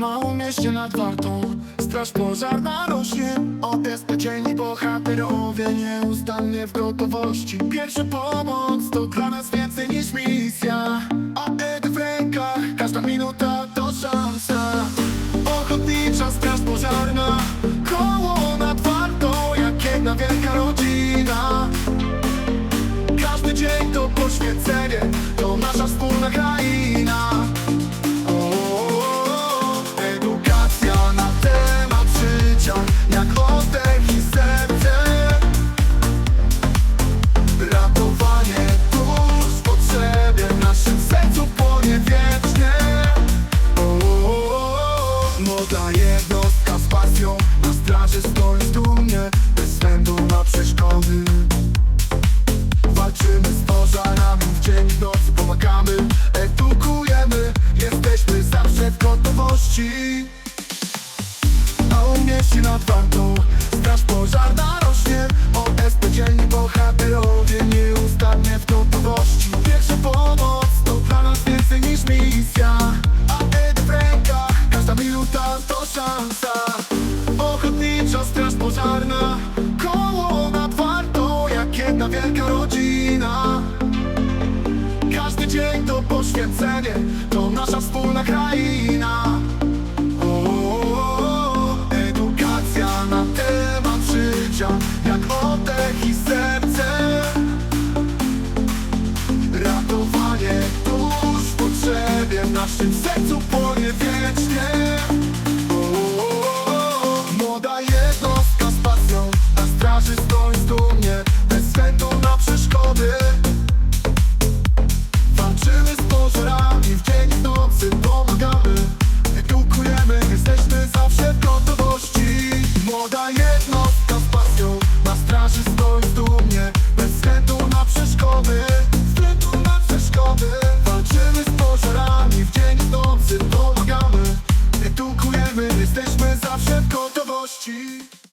małą mieście nad wartą. Straż pożarna rośnie OSP dzielni bohaterowie Nieustannie w gotowości. Pierwsza pomoc to dla nas wielka twarzy stoi dumnie Bez względu na przeszkody. Walczymy z pożarami w dzień i nocy Pomagamy, edukujemy. Jesteśmy zawsze w gotowości. A umieści nad wartą Straż pożarna wielka rodzina Każdy dzień to poświęcenie To nasza wspólna kraina o, o, o, o. Edukacja na temat życia Jak o You.